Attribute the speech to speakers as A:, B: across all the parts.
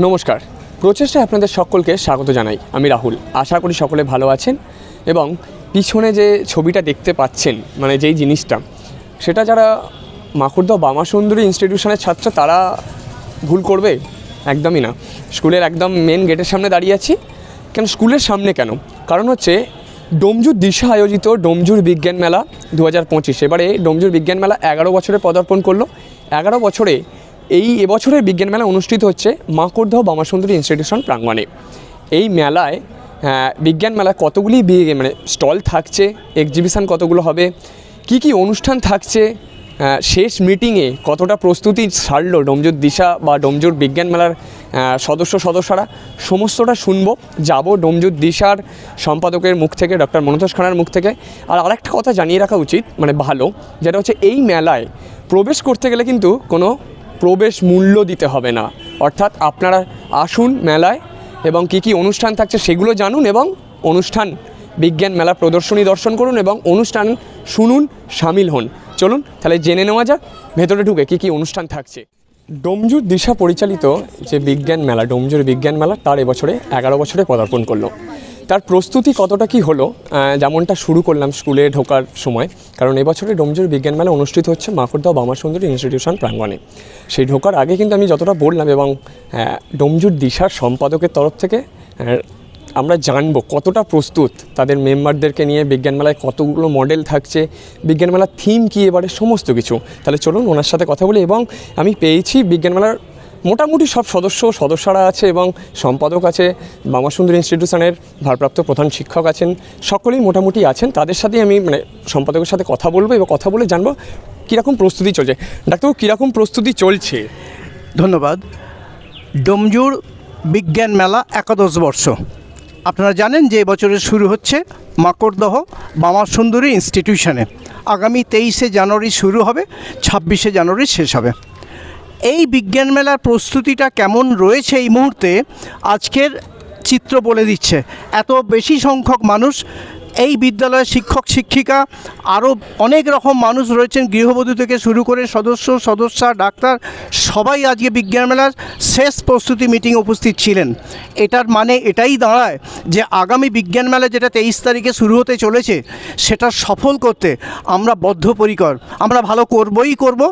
A: নমস্কার। প্রচেষ্টায় আপনাদের সকলকে স্বাগত জানাই। আমি রাহুল। আশা করি সকলে ভালো আছেন এবং পিছনে যে ছবিটা দেখতে পাচ্ছেন মানে যেই জিনিসটা, সেটা যারা মাকুড়দহ বামা সুন্দরী ইনস্টিটিউশনের ছাত্র, তারা ভুল করবে? একদমই না। স্কুলের একদম মেন গেটের সামনে দাঁড়িয়ে আছি। কেন, স্কুলের সামনে কেন? কারণ হচ্ছে ডোমজুর দিশা আয়োজিত ডোমজুর বিজ্ঞান মেলা দু হাজার পঁচিশ। এবারে ডোমজুর বিজ্ঞান মেলা এগারো বছরে পদার্পণ করল। এগারো বছরে এই এবছরের বিজ্ঞান মেলা অনুষ্ঠিত হচ্ছে মাকড়দহ বামাসুন্দরী ইনস্টিটিউশন প্রাঙ্গণে। এই মেলায় বিজ্ঞান মেলায় কতগুলি মানে স্টল থাকছে এক্সিবিশন কতগুলো হবে, কি কি অনুষ্ঠান থাকছে শেষ মিটিংয়ে কতটা প্রস্তুতি সারলো ডোমজুর দিশা বা ডোমজুর বিজ্ঞান মেলার সদস্য সদস্যরা, সমস্তটা শুনব, যাব ডোমজুর দিশার সম্পাদকের মুখ থেকে, ডক্টর মনোতোষ খানার মুখ থেকে। আর আরেকটা কথা জানিয়ে রাখা উচিত মানে ভালো, যেটা হচ্ছে এই মেলায় প্রবেশ করতে গেলে কিন্তু কোনো প্রবেশ মূল্য দিতে হবে না। অর্থাৎ আপনারা আসুন মেলায় এবং কি কি অনুষ্ঠান থাকছে সেগুলো জানুন এবং অনুষ্ঠান, বিজ্ঞান মেলা প্রদর্শনী দর্শন করুন এবং অনুষ্ঠান শুনুন, সামিল হন। চলুন, তাহলে জেনে নেওয়া যাক, ভেতরে ঢুকে কি কি অনুষ্ঠান থাকছে। ডোমজুর দিশা পরিচালিত যে বিজ্ঞান মেলা, ডোমজুর বিজ্ঞান মেলা, তার এবছরে এগারো বছরে পদার্পণ করল। তার প্রস্তুতি কতটা কি হলো? যেমনটা শুরু করলাম স্কুলে ঢোকার সময়, কারণ এবছরে ডোমজুর বিজ্ঞান মেলা অনুষ্ঠিত হচ্ছে মাকড়দহ বামার সুন্দরী ইনস্টিটিউশন প্রাঙ্গণে। সেই ঢোকার আগে কিন্তু আমি যতটা বললাম এবং ডোমজুর দিশার সম্পাদকের তরফ থেকে আমরা জানব কতটা প্রস্তুত তাদের মেম্বারদেরকে নিয়ে, বিজ্ঞান মেলায় কতগুলো মডেল থাকছে, বিজ্ঞান মেলার থিম কী এবারে, সমস্ত কিছু। তাহলে চলুন ওনার সাথে কথা বলি এবং আমি পেয়েছি বিজ্ঞান মেলার মোটামুটি সব সদস্য সদস্যরা আছে এবং সম্পাদক আছে, বামাসুন্দর ইনস্টিটিউশনের ভারপ্রাপ্ত প্রধান শিক্ষক আছেন, সকলেই মোটামুটি আছেন। তাদের সাথে আমি মানে সম্পাদকের সাথে কথা বলব এবং কথা বলে জানব কীরকম প্রস্তুতি চলছে। ডাক্তারবাবু, কীরকম প্রস্তুতি চলছে?
B: ধন্যবাদ। ডোমজুর বিজ্ঞান মেলা একাদশ বর্ষ। আপনারা জানেন যে এবছরে শুরু হচ্ছে মাকড়দহ বামা সুন্দরী ইনস্টিটিউশনে। আগামী তেইশে জানুয়ারি শুরু হবে, ছাব্বিশে জানুয়ারি শেষ হবে। এই বিজ্ঞান মেলার প্রস্তুতিটা কেমন রয়েছে এই মুহূর্তে? আজকের চিত্র বলে দিচ্ছে, এত বেশি সংখ্যক মানুষ, এই বিদ্যালয়ের শিক্ষক, শিক্ষিকা আরও অনেক রকম মানুষ রয়েছেন, গৃহবধূ থেকে শুরু করে সদস্য, সদস্যা, ডাক্তার, সবাই আজকে বিজ্ঞান মেলার শেষ প্রস্তুতি মিটিং উপস্থিত ছিলেন। এটার মানে এটাই দাঁড়ায় যে আগামী বিজ্ঞান মেলা যেটা তেইশ তারিখে শুরু হতে চলেছে, সেটা সফল করতে আমরা বদ্ধপরিকর। আমরা ভালো করবই করব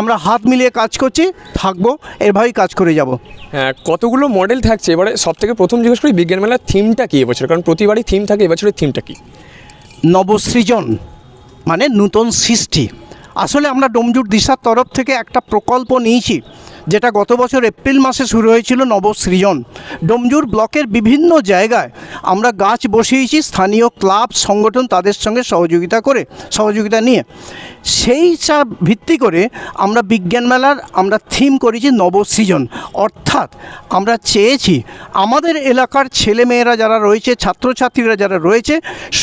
B: আমরা হাত মিলিয়ে কাজ করছি থাকব এভাবেই কাজ করে যাব।
A: হ্যাঁ কতগুলো মডেল থাকছে? এবারে সব থেকে প্রথম জিজ্ঞেস করি বিজ্ঞান মেলার থিমটা কী এবছর? কারণ প্রতিবারই থিম থাকে এবছরের থিমটা কী?
B: নবসৃজন মানে নূতন সৃষ্টি। আসলে আমরা ডোমজুট দিশার তরফ থেকে একটা প্রকল্প নিয়েছি যেটা গত বছর এপ্রিল মাসে শুরু হয়েছিল নবসৃজন। ডোমজুর ব্লকের বিভিন্ন জায়গায় আমরা গাছ বসিয়েছি, স্থানীয় ক্লাব, সংগঠন তাদের সঙ্গে সহযোগিতা করে, সহযোগিতা নিয়ে। সেই ভিত্তি করে আমরা বিজ্ঞান মেলার আমরা থিম করেছি নবসৃজন। অর্থাৎ আমরা চেয়েছি আমাদের এলাকার ছেলেমেয়েরা যারা রয়েছে, ছাত্রছাত্রীরা যারা রয়েছে,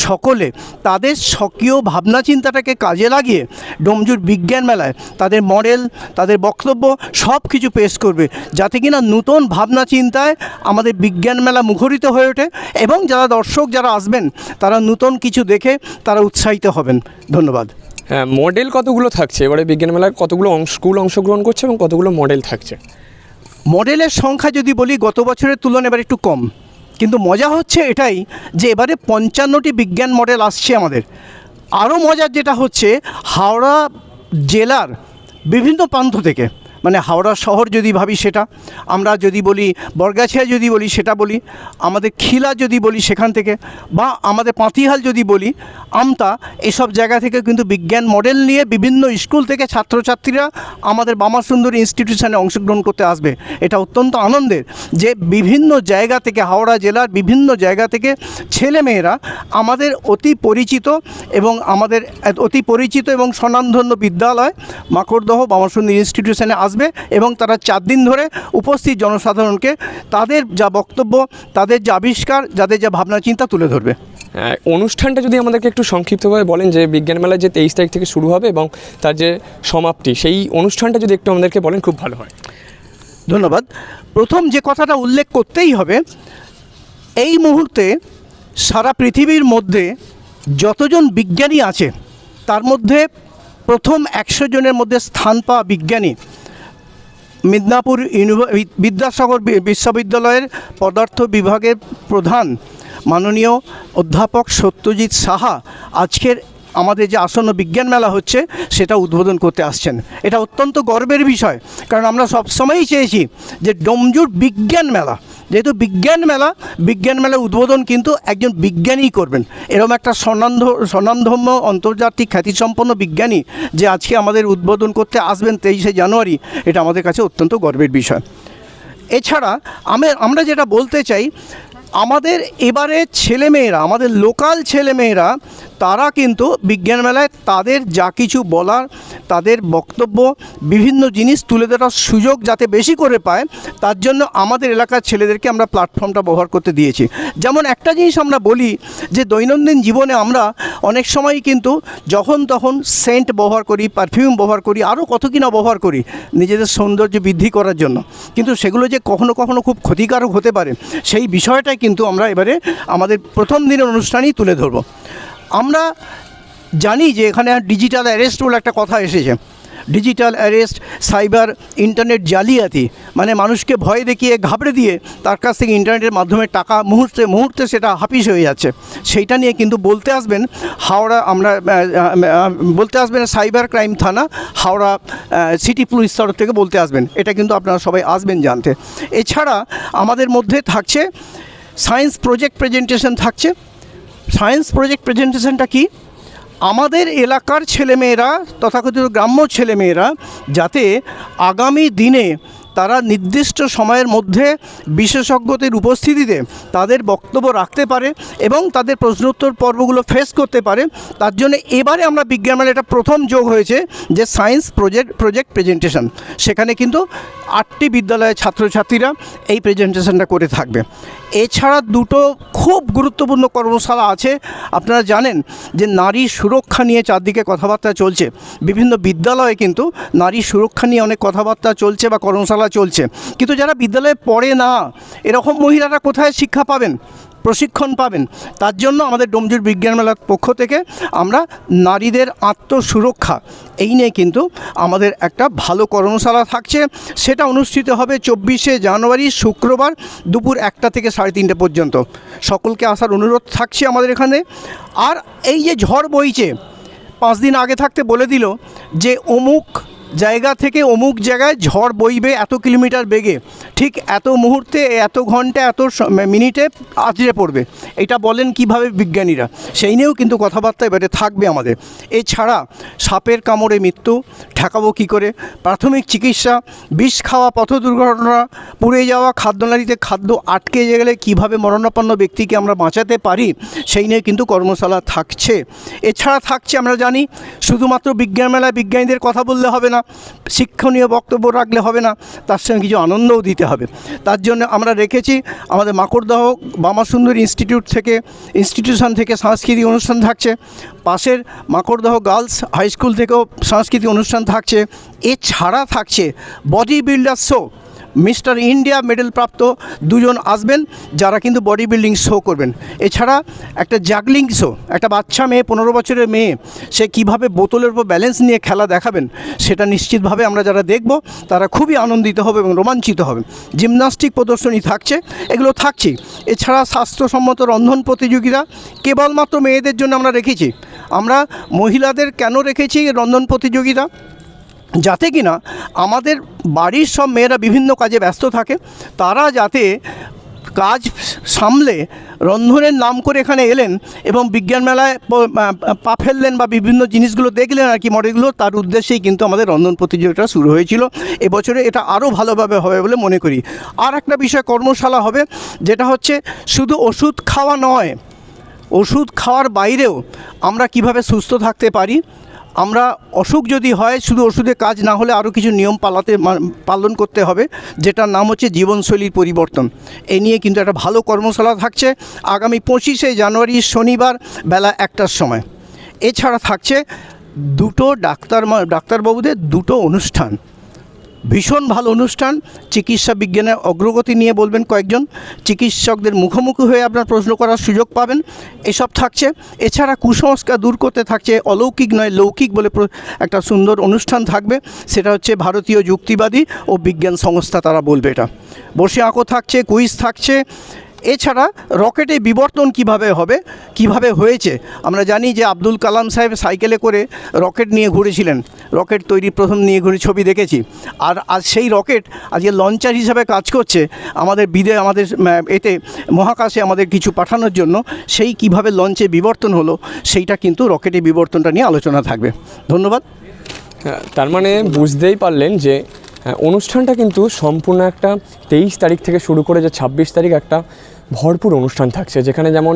B: সকলে তাদের স্বকীয় ভাবনা চিন্তাটাকে কাজে লাগিয়ে ডোমজুর বিজ্ঞান মেলায় তাদের মডেল, তাদের বক্তব্য সব কিছু পেশ করবে। যাতে কিনা নূতন ভাবনা চিন্তায় আমাদের বিজ্ঞান মেলা মুখরিত হয়ে ওঠে এবং যারা দর্শক যারা আসবেন তারা নূতন কিছু দেখে তারা উৎসাহিত হবেন। ধন্যবাদ।
A: হ্যাঁ মডেল কতগুলো থাকছে? এবারে বিজ্ঞান মেলায় কতগুলো অংশ স্কুল অংশগ্রহণ করছে এবং কতগুলো মডেল থাকছে?
B: মডেলের সংখ্যা যদি বলি গত বছরের তুলনায় এবার একটু কম। কিন্তু মজা হচ্ছে এটাই যে এবারে পঞ্চান্নটি বিজ্ঞান মডেল আসছে আমাদের। আরও মজার যেটা হচ্ছে হাওড়া জেলার বিভিন্ন প্রান্ত থেকে মানে হাওড়া শহর যদি ভাবি সেটা, আমরা যদি বলি, বরগাছিয়া যদি বলি সেটা বলি, আমাদের খিলা যদি বলি সেখান থেকে, বা আমাদের পাঁতিহাল যদি বলি, আমতা এসব জায়গা থেকে কিন্তু বিজ্ঞান মডেল নিয়ে বিভিন্ন স্কুল থেকে ছাত্রছাত্রীরা আমাদের বামা সুন্দর ইনস্টিটিউশনে অংশগ্রহণ করতে আসবে। এটা অত্যন্ত আনন্দের যে বিভিন্ন জায়গা থেকে, হাওড়া জেলার বিভিন্ন জায়গা থেকে ছেলেমেয়েরা আমাদের অতি পরিচিত এবং আমাদের অতি পরিচিত এবং স্বনামধন্য বিদ্যালয় মাকড়দহ বামাসুন্দর ইনস্টিটিউশনে আসবে এবং তারা চার দিন ধরে উপস্থিত জনসাধারণকে তাদের যা বক্তব্য তাদের যা আবিষ্কার যাদের যা ভাবনা চিন্তা তুলে ধরবে।
A: হ্যাঁ, অনুষ্ঠানটা যদি আমাদেরকে একটু সংক্ষিপ্তভাবে বলেন যে বিজ্ঞান মেলা যে তেইশ তারিখ থেকে শুরু হবে এবং তার যে সমাপ্তি সেই অনুষ্ঠানটা যদি একটু আমাদেরকে বলেন খুব ভালো হয়।
B: ধন্যবাদ। প্রথম যে কথাটা উল্লেখ করতেই হবে এই মুহূর্তে সারা পৃথিবীর মধ্যে যতজন বিজ্ঞানী আছে তার মধ্যে প্রথম একশো জনের মধ্যে স্থান পাওয়া বিজ্ঞানী মিদনাপুর ইউনিভার্সি বিদ্যাসাগর বিশ্ববিদ্যালয়ের পদার্থ বিভাগের প্রধান মাননীয় অধ্যাপক সত্যজিৎ সাহা আজকের আমাদের যে আসন্ন বিজ্ঞান মেলা হচ্ছে, সেটা উদ্বোধন করতে আসছেন। এটা অত্যন্ত গর্বের বিষয়, কারণ আমরা সবসময়ই চেয়েছি যে ডোমজুর বিজ্ঞান মেলা যেহেতু বিজ্ঞান মেলা, বিজ্ঞান মেলার উদ্বোধন কিন্তু একজন বিজ্ঞানীই করবেন। এরকম একটা স্বনান্ধ আন্তর্জাতিক খ্যাতিসম্পন্ন বিজ্ঞানী যে আজকে আমাদের উদ্বোধন করতে আসবেন তেইশে জানুয়ারি, এটা আমাদের কাছে অত্যন্ত গর্বের বিষয়। এছাড়া আমি, আমরা যেটা বলতে চাই আমাদের এবারে ছেলেমেয়েরা, আমাদের লোকাল ছেলেমেয়েরা, তারা কিন্তু বিজ্ঞান মেলায় তাদের যা কিছু বলার, তাদের বক্তব্য, বিভিন্ন জিনিস তুলে ধরার সুযোগ যাতে বেশি করে পায়, তার জন্য আমাদের এলাকার ছেলেদেরকে আমরা প্ল্যাটফর্মটা ব্যবহার করতে দিয়েছি। যেমন একটা জিনিস আমরা বলি যে, দৈনন্দিন জীবনে আমরা অনেক সময় কিন্তু যখন তখন সেন্ট ব্যবহার করি পারফিউম ব্যবহার করি, আরও কত কি না ব্যবহার করি নিজেদের সৌন্দর্য বৃদ্ধি করার জন্য। কিন্তু সেগুলো যে কখনো কখনো খুব ক্ষতিকারক হতে পারে, সেই বিষয়টাই কিন্তু আমরা এবারে আমাদের প্রথম দিনের অনুষ্ঠানেই তুলে ধরবো। আমরা জানি যে এখানে ডিজিটাল অ্যারেস্ট বলে একটা কথা এসেছে। ডিজিটাল অ্যারেস্ট সাইবার ইন্টারনেট জালিয়াতি মানে মানুষকে ভয় দেখিয়ে, ঘাবড়ে দিয়ে তার কাছ থেকে ইন্টারনেটের মাধ্যমে টাকা, মুহূর্তে মুহূর্তে সেটা হাফিস হয়ে যাচ্ছে। সেইটা নিয়ে কিন্তু বলতে আসবেন, হাওড়া আমরা বলতে আসবেন সাইবার ক্রাইম থানা, হাওড়া সিটি পুলিশ তরফ থেকে বলতে আসবেন। এটা কিন্তু আপনারা সবাই আসবেন জানতে। এছাড়া আমাদের মধ্যে থাকছে সায়েন্স প্রজেক্ট প্রেজেন্টেশন থাকছে। সায়েন্স প্রজেক্ট প্রেজেন্টেশনটা কি? আমাদের এলাকার ছেলেমেয়েরা, তথাকথিত গ্রাম্য ছেলেমেয়েরা, যাতে আগামী দিনে তারা নির্দিষ্ট সময়ের মধ্যে বিশেষজ্ঞদের উপস্থিতিতে তাদের বক্তব্য রাখতে পারে এবং তাদের প্রশ্নোত্তর পর্বগুলো ফেস করতে পারে। তার জন্য এবারে আমরা বিজ্ঞান মেলায় এটা প্রথম যোগ হয়েছে যে সায়েন্স প্রজেক্ট প্রজেক্ট প্রেজেন্টেশন। সেখানে কিন্তু আটটি বিদ্যালয়ের ছাত্রছাত্রীরা এই প্রেজেন্টেশনটা করে থাকবে। এছাড়া দুটো খুব গুরুত্বপূর্ণ কর্মশালা আছে। আপনারা জানেন যে নারী সুরক্ষা নিয়ে চারদিকে কথাবার্তা চলছে। বিভিন্ন বিদ্যালয়ে কিন্তু নারী সুরক্ষা নিয়ে অনেক কথাবার্তা চলছে বা কর্মশালা চলছে। কিন্তু যারা বিদ্যালয়ে পড়ে না, এরকম মহিলারা কোথায় শিক্ষা পাবেন? প্রশিক্ষণ পাবেন। তার জন্য আমাদের ডোমজুর বিজ্ঞান মেলার পক্ষ থেকে আমরা নারীদের আত্মসুরক্ষা, এই নিয়ে কিন্তু আমাদের একটা ভালো কর্মশালা থাকছে। সেটা অনুষ্ঠিত হবে চব্বিশে জানুয়ারি, শুক্রবার দুপুর একটা থেকে সাড়ে তিনটে পর্যন্ত। সকলকে আসার অনুরোধ থাকছে আমাদের এখানে। আর এই যে ঝড় বইছে, পাঁচ দিন আগে থাকতে বলে দিল যে অমুক জায়গা থেকে অমুক জায়গায় ঝড় বইবে এত কিলোমিটার বেগে। ঠিক এত মুহূর্তে, এত ঘণ্টা, এত মিনিটে আছড়ে পড়বে। এটা বলেন কীভাবে বিজ্ঞানীরা? সেই নিয়েও কিন্তু কথাবার্তা এবারে থাকবে আমাদের। এছাড়া সাপের কামড়ে মৃত্যু, ঠেকাবো কী করে? প্রাথমিক চিকিৎসা, বিষ খাওয়া পথ দুর্ঘটনা, পুড়ে যাওয়া খাদ্যনালীতে খাদ্য আটকে গেলে কীভাবে মরণাপন্ন ব্যক্তিকে আমরা বাঁচাতে পারি? সেই নিয়ে কিন্তু কর্মশালা থাকছে। এছাড়া থাকছে, আমরা জানি, শুধুমাত্র বিজ্ঞান মেলায় বিজ্ঞানীদের কথা বললে হবে না। শিক্ষণীয় বক্তব্য রাখলে হবে না, তার সঙ্গে কিছু আনন্দও দিতে হবে। তার জন্য আমরা রেখেছি, আমাদের মাকড়দহ বামাসুন্দর ইনস্টিটিউট থেকে, ইনস্টিটিউশন থেকে সাংস্কৃতিক অনুষ্ঠান থাকছে। পাশের মাকড়দহ গার্লস হাই স্কুল থেকেও সাংস্কৃতিক অনুষ্ঠান থাকছে। এছাড়া থাকছে body builder show. Mister India medal প্রাপ্ত দুজন আসবেন, যারা কিন্তু বডি বিল্ডিং শো করবেন। এছাড়া একটা জাগলিং শো, একটা বাচ্চা মেয়ে, পনেরো বছরের মেয়ে, সে কীভাবে বোতলের উপর ব্যালেন্স নিয়ে খেলা দেখাবেন, সেটা নিশ্চিতভাবে আমরা যারা দেখব, তারা খুবই আনন্দিত হবে এবং রোমাঞ্চিত হবে। জিমনাস্টিক প্রদর্শনী থাকছে, এগুলো থাকছেই। এছাড়া স্বাস্থ্যসম্মত রন্ধন প্রতিযোগিতা কেবলমাত্র মেয়েদের জন্য আমরা রেখেছি। আমরা মহিলাদের কেন রেখেছি রন্ধন প্রতিযোগিতা? যাতে কিনা আমাদের বাড়ির সব মেয়েরা বিভিন্ন কাজে ব্যস্ত থাকে, তারা যাতে কাজ সামলে রন্ধনের নাম করে এখানে এলেন এবং বিজ্ঞান মেলায় পা- ফেললেন বা বিভিন্ন জিনিসগুলো দেখলেন আর কি মডেলগুলো, তার উদ্দেশ্যেই কিন্তু আমাদের রন্ধন প্রতিযোগিতা শুরু হয়েছিল। এবছরে এটা আরও ভালোভাবে হবে বলে মনে করি। আর একটা বিষয় কর্মশালা হবে, যেটা হচ্ছে শুধু ওষুধ খাওয়া নয়, ওষুধ খাওয়ার বাইরেও আমরা কীভাবে সুস্থ থাকতে পারি আমরা অসুখ যদি হয়, শুধু ওষুধে কাজ না হলে আরও কিছু নিয়ম পালাতে পালন করতে হবে, যেটার নাম হচ্ছে জীবনশৈলীর পরিবর্তন। এ নিয়ে কিন্তু একটা ভালো কর্মশালা থাকছে আগামী পঁচিশে জানুয়ারি শনিবার বেলা একটার সময়। এছাড়া থাকছে দুটো ডাক্তার ডাক্তারবাবুদের দুটো অনুষ্ঠান। ভীষণ ভালো অনুষ্ঠান। চিকিৎসা বিজ্ঞানের অগ্রগতি নিয়ে বলবেন কয়েকজন। চিকিৎসকদের মুখোমুখি হয়ে আপনার প্রশ্ন করার সুযোগ পাবেন। এসব থাকছে। এছাড়া কুসংস্কার দূর করতে থাকছে অলৌকিক নয়, লৌকিক বলে একটা সুন্দর অনুষ্ঠান থাকবে। সেটা হচ্ছে ভারতীয় যুক্তিবাদী ও বিজ্ঞান সংস্থা তারা বলবে এটা। বসে আঁকো থাকছে, কুইজ থাকছে। এছাড়া রকেটে বিবর্তন কীভাবে হবে কীভাবে হয়েছে আমরা জানি যে আব্দুল কালাম সাহেব সাইকেলে করে রকেট নিয়ে ঘুরেছিলেন। রকেট তৈরি প্রথম নিয়ে ঘুরে ছবি দেখেছি। আর আজ সেই রকেট আজকে লঞ্চার হিসাবে কাজ করছে। আমাদের বিদে আমাদের এতে মহাকাশে আমাদের কিছু পাঠানোর জন্য সেই কীভাবে লঞ্চে বিবর্তন হলো সেইটা কিন্তু রকেটে বিবর্তনটা নিয়ে আলোচনা থাকবে। ধন্যবাদ।
A: হ্যাঁ, তার মানে বুঝতেই পারলেন যে হ্যাঁ, অনুষ্ঠানটা কিন্তু সম্পূর্ণ একটা তেইশ তারিখ থেকে শুরু করে যে ছাব্বিশ তারিখ একটা ভরপুর অনুষ্ঠান থাকছে যেখানে যেমন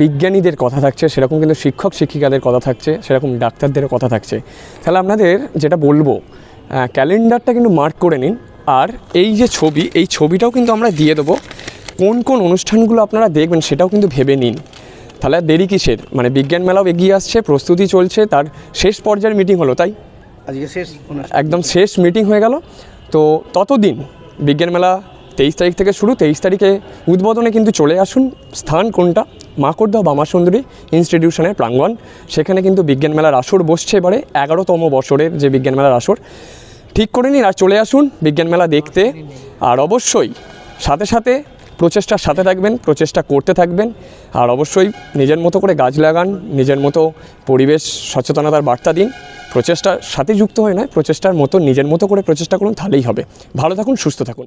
A: বিজ্ঞানীদের কথা থাকছে সেরকম কিন্তু শিক্ষক শিক্ষিকাদের কথা থাকছে সেরকম ডাক্তারদেরও কথা থাকছে। তাহলে আপনাদের যেটা বলব ক্যালেন্ডারটা কিন্তু মার্ক করে নিন আর এই যে ছবি এই ছবিটাও কিন্তু আমরা দিয়ে দেবো। কোন কোন অনুষ্ঠানগুলো আপনারা দেখবেন সেটাও কিন্তু ভেবে নিন। তাহলে দেরি কিসের? মানে বিজ্ঞান মেলাও এগিয়ে আসছে প্রস্তুতি চলছে তার শেষ পর্যায়ের মিটিং হলো তাই?
B: আজকে শেষ
A: একদম শেষ মিটিং হয়ে গেল। তো ততদিন বিজ্ঞান মেলা তেইশ তারিখ থেকে শুরু, তেইশ তারিখে উদ্বোধনে কিন্তু চলে আসুন। স্থান কোনটা? মাকড়দহ বামাসুন্দরী ইনস্টিটিউশনের প্রাঙ্গণ। সেখানে কিন্তু বিজ্ঞান মেলার আসর বসছে এবারে, এগারোতম বছরের যে বিজ্ঞান মেলার আসর। ঠিক করে নিন আর চলে আসুন বিজ্ঞান মেলা দেখতে। আর অবশ্যই সাথে সাথে প্রচেষ্টার সাথে থাকবেন, প্রচেষ্টা করতে থাকবেন। আর অবশ্যই নিজের মতো করে গাছ লাগান, নিজের মতো পরিবেশ সচেতনতার বার্তা দিন। প্রচেষ্টার সাথে যুক্ত হয়ে নয়, প্রচেষ্টার মতো নিজের মতো করে প্রচেষ্টা করুন, তাহলেই হবে। ভালো থাকুন, সুস্থ থাকুন।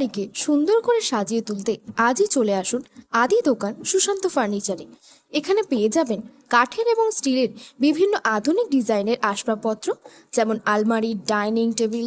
C: বাড়িকে সুন্দর করে সাজিয়ে তুলতে আজই চলে আসুন আদি দোকান সুশান্ত ফার্নিচারে। এখানে পেয়ে যাবেন কাঠের এবং স্টিলের বিভিন্ন আধুনিক ডিজাইনের আসবাবপত্র, যেমন আলমারি, ডাইনিং টেবিল